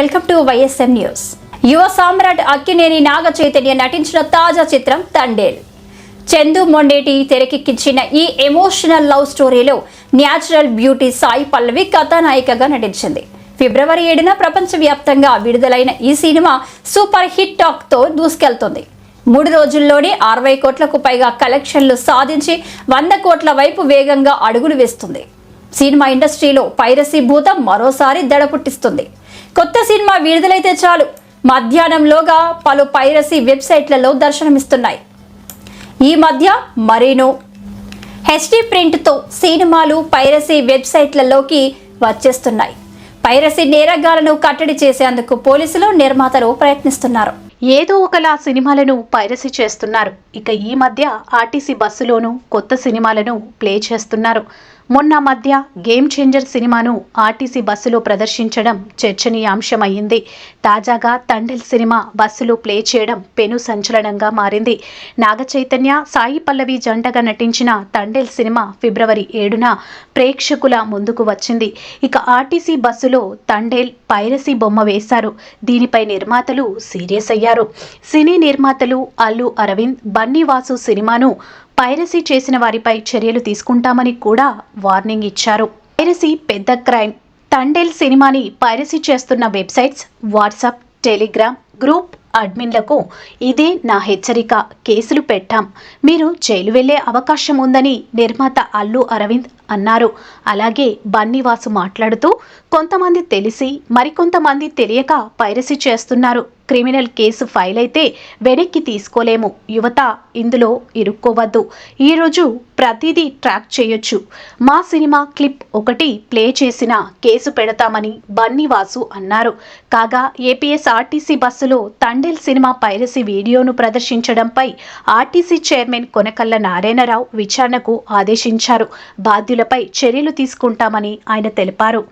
Welcome to YSM news. యువ సామ్రాట్ అక్కినేని నాగ చైతన్య నటించిన తాజా చిత్రం తండేల్. చందు మొండేటి తెరకెక్కించిన ఈ ఎమోషనల్ లవ్ స్టోరీలో న్యాచురల్ బ్యూటీ సాయి పల్లవి కథానాయికగా నటించింది. ఫిబ్రవరి ఏడున ప్రపంచవ్యాప్తంగా విడుదలైన ఈ సినిమా సూపర్ హిట్ టాక్తో దూసుకెళ్తుంది. మూడు రోజుల్లోనే అరవై కోట్లకు పైగా కలెక్షన్లు సాధించి వంద కోట్ల వైపు వేగంగా అడుగులు వేస్తుంది. సినిమా ఇండస్ట్రీలో పైరసీ భూతం మరోసారి దడ పుట్టిస్తుంది. కొత్త సినిమా విడుదలైతే చాలు. మధ్యాహ్నంలోగా పలు పైరసీ వెబ్సైట్లలో దర్శనమిస్తున్నాయి. ఈ మధ్య మరీనో. హెచ్డి ప్రింట్తో సినిమాలు పైరసీ వెబ్సైట్లలోకి వచ్చేస్తున్నాయి. పైరసీ నేరగాలను కట్టడి చేసేందుకు పోలీసులు నిర్మాతలు ప్రయత్నిస్తున్నారు. ఏదో ఒకలా సినిమాలను పైరసీ చేస్తున్నారు. ఇక ఈ మధ్య ఆర్టీసీ బస్సులోనూ కొత్త సినిమాలను ప్లే చేస్తున్నారు. మొన్న మధ్య గేమ్ చేంజర్ సినిమాను ఆర్టీసీ బస్సులో ప్రదర్శించడం చర్చనీయాంశమైంది తాజాగా తండెల్ సినిమా బస్సులో ప్లే చేయడం పెను సంచలనంగా మారింది. నాగచైతన్య సాయి పల్లవి జంటగా నటించిన తండెల్ సినిమా ఫిబ్రవరి ఏడున ప్రేక్షకుల ముందుకు వచ్చింది. ఇక ఆర్టీసీ బస్సులో తండేల్ పైరసీ బొమ్మ వేశారు. దీనిపై నిర్మాతలు సీరియస్ అయ్యారు. సినీ నిర్మాతలు అల్లు అరవింద్ బన్నీవాసు సినిమాను పైరసీ చేసిన వారిపై చర్యలు తీసుకుంటామని కూడా వార్నింగ్ ఇచ్చారు. పైరసీ పెద్ద క్రైమ్. తండేల్ సినిమాని పైరసీ చేస్తున్న వెబ్సైట్స్ వాట్సాప్ టెలిగ్రామ్ గ్రూప్ అడ్మిన్లకు ఇదే నా హెచ్చరిక. కేసులు పెట్టాం. మీరు జైలు వెళ్ళే అవకాశం ఉందని నిర్మాత అల్లు అరవింద్ అన్నారు. అలాగే బన్నీవాసు మాట్లాడుతూ కొంతమంది తెలిసి మరికొంతమంది తెలియక పైరసీ చేస్తున్నారు. క్రిమినల్ కేసు ఫైల్ అయితే వెనక్కి తీసుకోలేము. యువత ఇందులో ఇరుక్కోవద్దు. ఈరోజు ప్రతిదీ ట్రాక్ చేయొచ్చు. మా సినిమా క్లిప్ ఒకటి ప్లే చేసిన కేసు పెడతామని బన్నీవాసు అన్నారు. కాగా ఏపీఎస్ ఆర్టీసీ బస్సులో తండేల్ సినిమా పైరసీ వీడియోను ప్రదర్శించడంపై ఆర్టీసీ చైర్మన్ కొనకల్ల నారాయణరావు విచారణకు ఆదేశించారు. బాధ్యులపై చర్యలు తీసుకుంటామని ఆయన తెలిపారు.